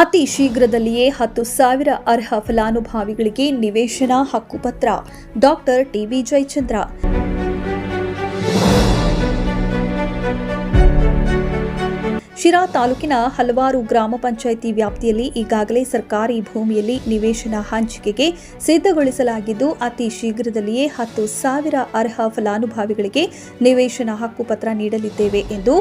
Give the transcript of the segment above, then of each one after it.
ಅತಿ ಶೀಘ್ರದಲ್ಲಿಯೇ ಹತ್ತು ಸಾವಿರ ಅರ್ಹ ಫಲಾನುಭವಿಗಳಿಗೆ ನಿವೇಶನ ಹಕ್ಕುಪತ್ರ. Doctor TV Jayachandra. ಶಿರಾ ತಾಲೂಕಿನ ಹಲವಾರು ಗ್ರಾಮ ಪಂಚಾಯಿತಿ ವ್ಯಾಪ್ತಿಯಲ್ಲಿ ಈಗಾಗಲೇ ಸರ್ಕಾರಿ ಭೂಮಿಯಲ್ಲಿ ನಿವೇಶನ ಹಂಚಿಕೆಗೆ ಸಿದ್ಧಗೊಳಿಸಲಾಗಿದ್ದು, ಅತಿ ಶೀಘ್ರದಲ್ಲಿಯೇ ಹತ್ತು ಸಾವಿರ ಅರ್ಹ ಫಲಾನುಭವಿಗಳಿಗೆ ನಿವೇಶನ ಹಕ್ಕುಪತ್ರ ನೀಡಲಿದ್ದೇವೆ ಎಂದು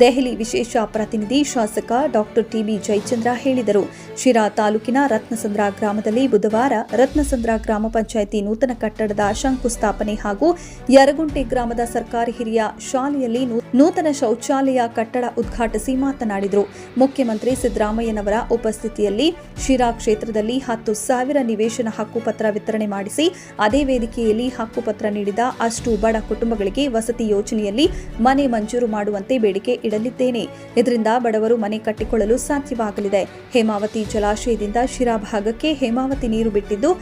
ದೆಹಲಿ ವಿಶೇಷ ಪ್ರತಿನಿಧಿ ಶಾಸಕ ಡಾಕ್ಟರ್ ಟಿಬಿ ಜಯಚಂದ್ರ ಹೇಳಿದರು. ಶಿರಾ ತಾಲೂಕಿನ ರತ್ನಸಂದ್ರ ಗ್ರಾಮದಲ್ಲಿ ಬುಧವಾರ ರತ್ನಸಂದ್ರ ಗ್ರಾಮ ಪಂಚಾಯಿತಿ ನೂತನ ಕಟ್ಟಡದ ಶಂಕುಸ್ಥಾಪನೆ ಹಾಗೂ ಯರಗುಂಟೆ ಗ್ರಾಮದ ಸರ್ಕಾರಿ ಹಿರಿಯ ಶಾಲೆಯಲ್ಲಿ ನೂತನ ಶೌಚಾಲಯ ಕಟ್ಟಡ ಉದ್ಘಾಟಿಸಿ ಮಾತನಾಡಿದರು. ಮುಖ್ಯಮಂತ್ರಿ ಸಿದ್ದರಾಮಯ್ಯನವರ ಉಪಸ್ಥಿತಿಯಲ್ಲಿ ಶಿರಾ ಕ್ಷೇತ್ರದಲ್ಲಿ ಹತ್ತು ಸಾವಿರ ನಿವೇಶನ ಹಕ್ಕುಪತ್ರ ವಿತರಣೆ ಮಾಡಿಸಿ, ಅದೇ ವೇದಿಕೆಯಲ್ಲಿ ಹಕ್ಕುಪತ್ರ ನೀಡಿದ ಅಷ್ಟು ಬಡ ಕುಟುಂಬಗಳಿಗೆ ವಸತಿ ಯೋಜನೆಯಲ್ಲಿ ಮನೆ ಮಂಜೂರು ಮಾಡುವಂತೆ ಬೇಡಿಕೆ ಇಡಲಿದ್ದೇನೆ. ಇದರಿಂದ ಬಡವರು ಮನೆ ಕಟ್ಟಿಕೊಳ್ಳಲು ಸಾಧ್ಯವಾಗಲಿದೆ. ಹೇಮಾವತಿ ಜಲಾಶಯದಿಂದ ಶಿರಾ ಭಾಗಕ್ಕೆ ಹೇಮಾವತಿ ನೀರು ಬಿಟ್ಟಿದ್ದು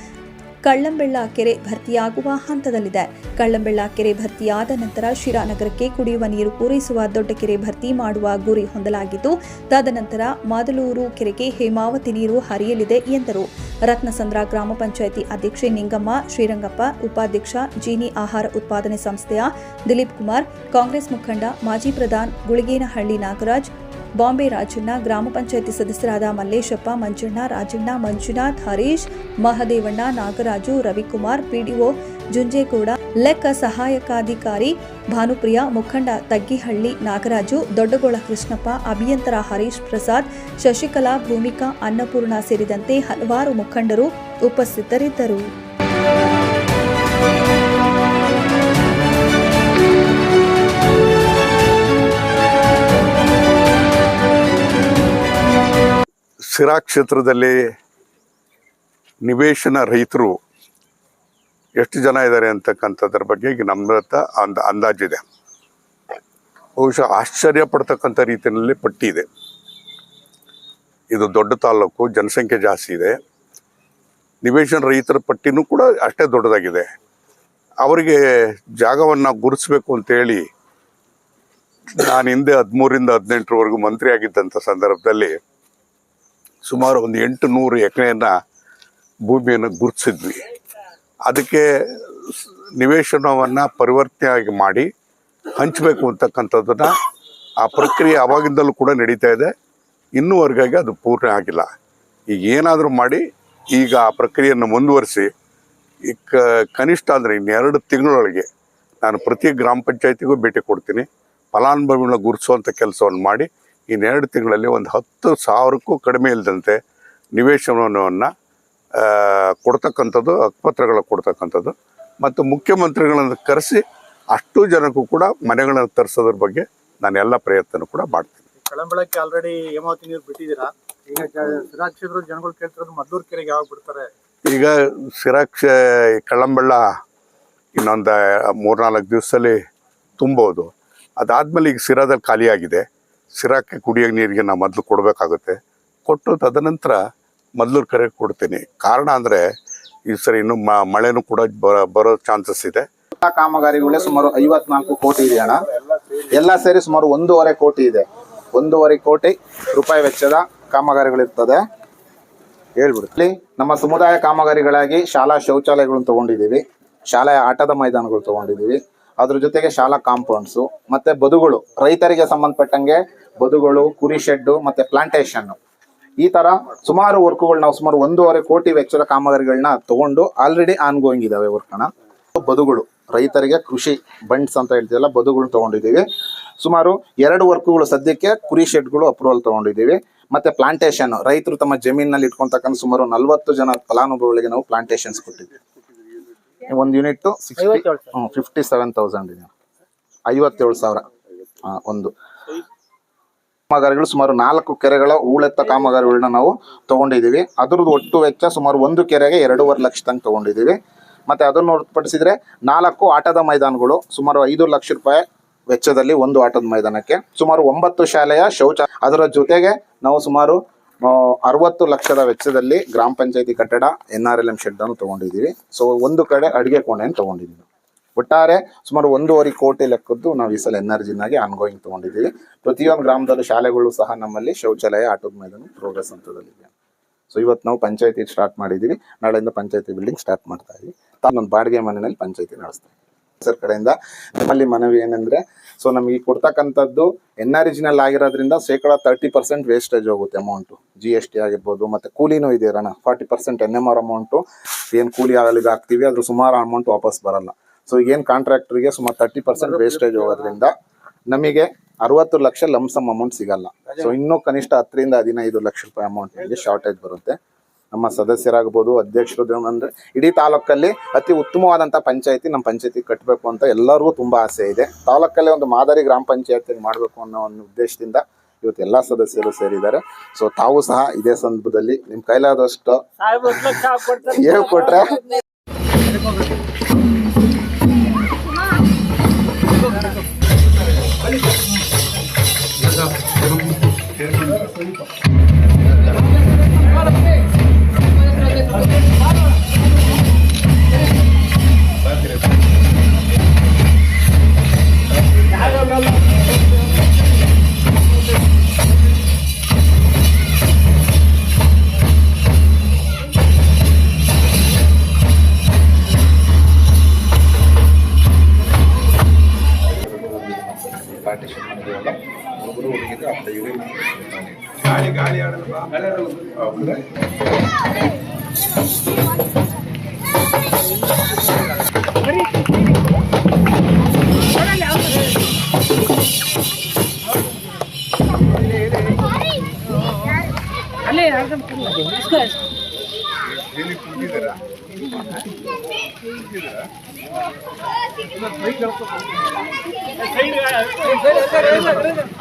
ಕಳ್ಳಂಬೆಳ್ಳ ಕೆರೆ ಭರ್ತಿಯಾಗುವ ಹಂತದಲ್ಲಿದೆ. ಕಳ್ಳಂಬೆಳ್ಳ ಕೆರೆ ಭರ್ತಿಯಾದ ನಂತರ ಶಿರಾನಗರಕ್ಕೆ ಕುಡಿಯುವ ನೀರು ಪೂರೈಸುವ ದೊಡ್ಡ ಕೆರೆ ಭರ್ತಿ ಮಾಡುವ ಗುರಿ ಹೊಂದಲಾಗಿದ್ದು, ತದನಂತರ ಮಾದಲೂರು ಕೆರೆಗೆ ಹೇಮಾವತಿ ನೀರು ಹರಿಯಲಿದೆ ಎಂದರು. ರತ್ನಸಂದ್ರ ಗ್ರಾಮ ಪಂಚಾಯಿತಿ ಅಧ್ಯಕ್ಷೆ ನಿಂಗಮ್ಮ, ಶ್ರೀರಂಗಪ್ಪ ಉಪಾಧ್ಯಕ್ಷ ಜೀನಿ ಆಹಾರ ಉತ್ಪಾದನೆ ಸಂಸ್ಥೆಯ ದಿಲೀಪ್ ಕುಮಾರ್ ಕಾಂಗ್ರೆಸ್ ಮುಖಂಡ ಮಾಜಿ ಪ್ರಧಾನ್ ಗುಳಿಗೇನಹಳ್ಳಿ ನಾಗರಾಜ್ ಬಾಂಬೆ ರಾಜಣ್ಣ, ಗ್ರಾಮ ಪಂಚಾಯಿತಿ ಸದಸ್ಯರಾದ ಮಲ್ಲೇಶಪ್ಪ, ಮಂಜಣ್ಣ, ರಾಜಣ್ಣ, ಮಂಜುನಾಥ್, ಹರೀಶ್, ಮಹದೇವಣ್ಣ, ನಾಗರಾಜು, ರವಿಕುಮಾರ್, ಪಿಡಿಒ, ಜುಂಜೇಗೌಡ, ಲೆಕ್ಕ ಸಹಾಯಕಾಧಿಕಾರಿ ಭಾನುಪ್ರಿಯ, ಮುಖಂಡ ತಗ್ಗಿಹಳ್ಳಿ, ನಾಗರಾಜು, ದೊಡ್ಡಗೋಳ ಕೃಷ್ಣಪ್ಪ, ಅಭಿಯಂತರ ಹರೀಶ್ ಪ್ರಸಾದ್, ಶಶಿಕಲಾ ಭೂಮಿಕಾ, ಅನ್ನಪೂರ್ಣ ಸೇರಿದಂತೆ ಹಲವಾರು ಮುಖಂಡರು ಉಪಸ್ಥಿತರಿದ್ದರು. ಸಿರಾ ಕ್ಷೇತ್ರದಲ್ಲಿ ನಿವೇಶನ ರೈತರು ಎಷ್ಟು ಜನ ಇದ್ದಾರೆ ಅಂತಕ್ಕಂಥದ್ರ ಬಗ್ಗೆ ಈಗ ನಮ್ಮ ಹತ್ರ ಅಂದ ಅಂದಾಜಿದೆ ಬಹುಶಃ ಆಶ್ಚರ್ಯ ಪಡ್ತಕ್ಕಂಥ ರೀತಿಯಲ್ಲಿ ಪಟ್ಟಿ ಇದೆ. ಇದು ದೊಡ್ಡ ತಾಲೂಕು ಜನಸಂಖ್ಯೆ ಜಾಸ್ತಿ ಇದೆ. ನಿವೇಶನ ರೈತರ ಪಟ್ಟಿನೂ ಕೂಡ ಅಷ್ಟೇ ದೊಡ್ಡದಾಗಿದೆ. ಅವರಿಗೆ ಜಾಗವನ್ನು ಗುರುತಿಸ್ಬೇಕು ಅಂತೇಳಿ ನಾನು ಹಿಂದೆ ಹದಿಮೂರಿಂದ ಹದಿನೆಂಟರವರೆಗೂ ಮಂತ್ರಿ ಆಗಿದ್ದಂಥ ಸಂದರ್ಭದಲ್ಲಿ ಸುಮಾರು ಒಂದು ಎಂಟು ನೂರು ಎಕರೆಯನ್ನು ಭೂಮಿಯನ್ನು ಗುರುತಿಸಿದ್ವಿ. ಅದಕ್ಕೆ ನಿವೇಶನವನ್ನು ಪರಿವರ್ತನೆಯಾಗಿ ಮಾಡಿ ಹಂಚಬೇಕು ಅಂತಕ್ಕಂಥದ್ದನ್ನು ಆ ಪ್ರಕ್ರಿಯೆ ಅವಾಗಿಂದಲೂ ಕೂಡ ನಡೀತಾ ಇದೆ. ಇನ್ನೂವರೆಗಾಗಿ ಅದು ಪೂರ್ಣ ಆಗಿಲ್ಲ. ಈಗ ಏನಾದರೂ ಮಾಡಿ ಈಗ ಆ ಪ್ರಕ್ರಿಯೆಯನ್ನು ಮುಂದುವರಿಸಿ, ಈ ಕ- ಕನಿಷ್ಠ ಅಂದರೆ ಇನ್ನೆರಡು ತಿಂಗಳೊಳಗೆ ನಾನು ಪ್ರತಿ ಗ್ರಾಮ ಪಂಚಾಯತಿಗೂ ಭೇಟಿ ಕೊಡ್ತೀನಿ. ಫಲಾನುಭವಿಗಳನ್ನ ಗುರುತಿಸುವಂಥ ಕೆಲಸವನ್ನು ಮಾಡಿ ಇನ್ನೆರಡು ತಿಂಗಳಲ್ಲಿ ಒಂದು ಹತ್ತು ಸಾವಿರಕ್ಕೂ ಕಡಿಮೆ ಇಲ್ಲದಂತೆ ನಿವೇಶನವನ್ನು ಕೊಡ್ತಕ್ಕಂಥದ್ದು ಹಕ್ಪತ್ರಗಳು ಕೊಡ್ತಕ್ಕಂಥದ್ದು. ಮತ್ತು ಮುಖ್ಯಮಂತ್ರಿಗಳನ್ನು ಕರೆಸಿ ಅಷ್ಟು ಜನಕ್ಕೂ ಕೂಡ ಮನೆಗಳನ್ನು ತರಿಸೋದ್ರ ಬಗ್ಗೆ ನಾನು ಎಲ್ಲ ಪ್ರಯತ್ನ ಕೂಡ ಮಾಡ್ತೀನಿ. ಕಳಂಬಳಕ್ಕೆ ಆಲ್ರೆಡಿ ಹೇಮಾವತಿ ನೀರು ಬಿಟ್ಟಿದ್ದೀರಾ? ಈಗ ಜ- ಸಿರಾ ಕ್ಷೇತ್ರದ ಜನಗಳು ಕೇಳ್ತಿರೋದು ಮದ್ದೂರು ಕೆರೆಗೆ ಯಾವಾಗ ಬಿಡ್ತಾರೆ? ಈಗ ಸಿರಾಕ್ಷ ಕಳ್ಳಂಬಳ್ಳ ಇನ್ನೊಂದು ಮೂರ್ನಾಲ್ಕು ದಿವಸದಲ್ಲಿ ತುಂಬೋದು. ಅದಾದ್ಮೇಲೆ ಈಗ ಸಿರಾದಲ್ಲಿ ಖಾಲಿಯಾಗಿದೆ. ಸಿರಾಕ್ಕೆ ಕುಡಿಯೋ ನೀರಿಗೆ ನಾವು ಮೊದಲು ಕೊಡಬೇಕಾಗುತ್ತೆ. ಕೊಟ್ಟು ತದನಂತರ ಮೊದಲು ಕರೆ ಕೊಡ್ತೀನಿ. ಕಾರಣ ಅಂದರೆ ಈ ಸರಿ ಇನ್ನು ಮಳೆನೂ ಕೂಡ ಬರೋ ಚಾನ್ಸಸ್ ಇದೆ. ಕಾಮಗಾರಿಗಳೇ ಸುಮಾರು ಐವತ್ನಾಲ್ಕು ಕೋಟಿ ಇದೆ ಅಣ್ಣ. ಎಲ್ಲ ಸೇರಿ ಸುಮಾರು ಒಂದೂವರೆ ಕೋಟಿ ಇದೆ. ಒಂದೂವರೆ ಕೋಟಿ ರೂಪಾಯಿ ವೆಚ್ಚದ ಕಾಮಗಾರಿಗಳಿರ್ತದೆ. ಹೇಳ್ಬಿಡ್ತೀವಿ ನಮ್ಮ ಸಮುದಾಯ ಕಾಮಗಾರಿಗಳಾಗಿ ಶಾಲಾ ಶೌಚಾಲಯಗಳನ್ನು ತಗೊಂಡಿದ್ದೀವಿ. ಶಾಲೆಯ ಆಟದ ಮೈದಾನಗಳು ತಗೊಂಡಿದ್ದೀವಿ. ಅದ್ರ ಜೊತೆಗೆ ಶಾಲಾ ಕಾಂಪೌಂಡ್ಸು, ಮತ್ತೆ ಬದುಗಳು, ರೈತರಿಗೆ ಸಂಬಂಧಪಟ್ಟಂಗೆ ಬದುಗಳು ಕುರಿ ಶೆಡ್ಡು ಮತ್ತೆ ಪ್ಲಾಂಟೇಶನ್ ಈ ತರ ಸುಮಾರು ವರ್ಕ್ಗಳು ನಾವು ಸುಮಾರು ಒಂದೂವರೆ ಕೋಟಿ ವೆಚ್ಚದ ಕಾಮಗಾರಿಗಳನ್ನ ತಗೊಂಡು ಆಲ್ರೆಡಿ ಆನ್ ಗೋಯಿಂಗ್ ಇದಾವೆ ವರ್ಕ್ನ ಬದುಗಳು ರೈತರಿಗೆ ಕೃಷಿ ಬಂಡ್ಸ್ ಅಂತ ಹೇಳ್ತೀವಲ್ಲ ಬದುಗಳು ತಗೊಂಡಿದ್ದೀವಿ. ಸುಮಾರು ಎರಡು ವರ್ಕ್ಗಳು ಸದ್ಯಕ್ಕೆ ಕುರಿ ಶೆಡ್ಗಳು ಅಪ್ರೂವಲ್ ತಗೊಂಡಿದ್ದೀವಿ. ಮತ್ತೆ ಪ್ಲಾಂಟೇಶನ್ ರೈತರು ತಮ್ಮ ಜಮೀನಲ್ಲಿ ಇಟ್ಕೊಂತಕ್ಕಂಥ ಸುಮಾರು ನಲ್ವತ್ತು ಜನ ಫಲಾನುಭವಿಗಳಿಗೆ ನಾವು ಪ್ಲಾಂಟೇಶನ್ಸ್ ಕೊಟ್ಟಿದ್ದೀವಿ. ಒಂದು ಯೂನಿಟ್ ಫಿಫ್ಟಿ ಸೆವೆನ್ ತೌಸಂಡ್ ಇದೆ. ಐವತ್ತೇಳು ಸಾವಿರ ಒಂದು. ಕಾಮಗಾರಿಗಳು ಸುಮಾರು ನಾಲ್ಕು ಕೆರೆಗಳ ಹೂಳೆತ್ತ ಕಾಮಗಾರಿಗಳನ್ನ ನಾವು ತಗೊಂಡಿದ್ದೀವಿ. ಅದ್ರದ್ದು ಒಟ್ಟು ವೆಚ್ಚ ಸುಮಾರು ಒಂದು ಕೆರೆಗೆ ಎರಡೂವರೆ ಲಕ್ಷ ತನಕ ತಗೊಂಡಿದ್ದೀವಿ. ಮತ್ತೆ ಅದನ್ನು ಹೊರತುಪಡಿಸಿದರೆ ನಾಲ್ಕು ಆಟದ ಮೈದಾನಗಳು, ಸುಮಾರು ಐದು ಲಕ್ಷ ರೂಪಾಯಿ ವೆಚ್ಚದಲ್ಲಿ ಒಂದು ಆಟದ ಮೈದಾನಕ್ಕೆ, ಸುಮಾರು ಒಂಬತ್ತು ಶಾಲೆಯ ಶೌಚ ಅದರ ಜೊತೆಗೆ ನಾವು ಸುಮಾರು ಅರವತ್ತು ಲಕ್ಷದ ವೆಚ್ಚದಲ್ಲಿ ಗ್ರಾಮ ಪಂಚಾಯತಿ ಕಟ್ಟಡ N R L M shed ಅನ್ನು ತಗೊಂಡಿದ್ದೀವಿ. ಸೊ ಒಂದು ಕಡೆ ಅಡುಗೆ ಕೋಣೆಯನ್ನು ತಗೊಂಡಿದ್ದೀವಿ. ಒಟ್ಟಾರೆ ಸುಮಾರು ಒಂದೂವರೆ ಕೋಟಿ ಲೆಕ್ಕದ್ದು ನಾವು ಈ ಸಲ ಎನರ್ಜಿನಾಗಿ ಆನ್ಗೋಯಿಂಗ್ ತೊಗೊಂಡಿದ್ದೀವಿ. ಪ್ರತಿಯೊಂದು ಗ್ರಾಮದಲ್ಲೂ ಶಾಲೆಗಳು ಸಹ ನಮ್ಮಲ್ಲಿ ಶೌಚಾಲಯ, ಆಟೋದ ಮೈದಾನ ಪ್ರೋಗ್ರೆಸ್ ಹಂತದಲ್ಲಿದೆ. ಸೊ ಇವತ್ತು ನಾವು ಪಂಚಾಯತಿ ಸ್ಟಾರ್ಟ್ ಮಾಡಿದ್ದೀವಿ. ನಾಳೆಯಿಂದ ಪಂಚಾಯತಿ ಬಿಲ್ಡಿಂಗ್ ಸ್ಟಾರ್ಟ್ ಮಾಡ್ತಾ ಇದ್ದೀವಿ ತಾನೊಂದು ಬಾಡಿಗೆ ಮನೆಯಲ್ಲಿ ಪಂಚಾಯತಿ ನಡೆಸ್ತಾ ಸರ್, ಕಡೆಯಿಂದ ನಮ್ಮಲ್ಲಿ ಮನವಿ ಏನಂದ್ರೆ ಸೊ ನಮಗೆ ಕೊಡ್ತಕ್ಕಂಥದ್ದು ಎನ್ ಆರಿಜಿನಲ್ ಆಗಿರೋದ್ರಿಂದ ಶೇಕಡ ತರ್ಟಿ ಪರ್ಸೆಂಟ್ ವೇಸ್ಟೇಜ್ ಹೋಗುತ್ತೆ ಅಮೌಂಟು ಜಿ ಎಸ್ ಟಿ ಆಗಿರ್ಬೋದು, ಮತ್ತೆ ಕೂಲಿನೂ ಇದೆ ಅಣ್ಣ forty percent N M R amount ಏನು ಕೂಲಿ ಆಗಲಿಗೆ ಹಾಕ್ತೀವಿ ಅದ್ರ ಸುಮಾರು ಅಮೌಂಟ್ ವಾಪಸ್ ಬರಲ್ಲ. ಸೊ ಏನು ಕಾಂಟ್ರಾಕ್ಟರ್ಗೆ ಸುಮಾರು ತರ್ಟಿ ಪರ್ಸೆಂಟ್ ವೇಸ್ಟೇಜ್ ಹೋಗೋದ್ರಿಂದ ನಮಗೆ ಅರವತ್ತು ಲಕ್ಷ ಲಂಸಮ್ ಅಮೌಂಟ್ ಸಿಗಲ್ಲ. ಸೊ ಇನ್ನೂ ಕನಿಷ್ಠ ಹತ್ತರಿಂದ ಹದಿನೈದು ಲಕ್ಷ ರೂಪಾಯಿ ಅಮೌಂಟ್ ನಮಗೆ ಶಾರ್ಟೇಜ್ ಬರುತ್ತೆ. ನಮ್ಮ ಸದಸ್ಯರಾಗ್ಬೋದು ಅಧ್ಯಕ್ಷರು ಅಂದ್ರೆ ಇಡೀ ತಾಲೂಕಲ್ಲಿ ಅತಿ ಉತ್ತಮವಾದಂಥ ಪಂಚಾಯತಿ ನಮ್ಮ ಪಂಚಾಯತಿ ಕಟ್ಟಬೇಕು ಅಂತ ಎಲ್ಲರಿಗೂ ತುಂಬ ಆಸೆ ಇದೆ. ತಾಲೂಕಲ್ಲಿ ಒಂದು ಮಾದರಿ ಗ್ರಾಮ ಪಂಚಾಯತಿ ಮಾಡಬೇಕು ಅನ್ನೋ ಒಂದು ಉದ್ದೇಶದಿಂದ ಇವತ್ತು ಎಲ್ಲ ಸದಸ್ಯರು ಸೇರಿದ್ದಾರೆ. ಸೊ ತಾವು ಸಹ ಇದೇ ಸಂದರ್ಭದಲ್ಲಿ ನಿಮ್ಮ ಕೈಲಾದಷ್ಟು ಹೇಳ್ಕೊಟ್ರೆ ಹುಡುಗಿದ್ರು ಅರ್ಧ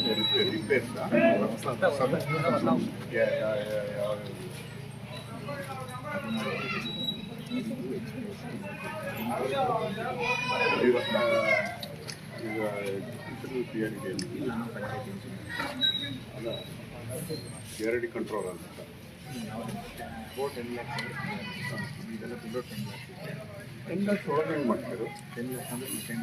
ಇಡೀ ಗಾಳಿ ಗಾಳಿ ಅಲ್ಲ ಎರಡು ಕಂಟ್ರೋಲ್ ಅಂತ ಟೆನ್ ಲ್ಯಾಕ್ಸ್ ಒಳಗೆ ಹೆಂಗೆ ಮಾಡ್ತೀರು ಟೆನ್ ಲ್ಯಾಕ್ಸ್ ಅಂದರೆ ಟೆನ್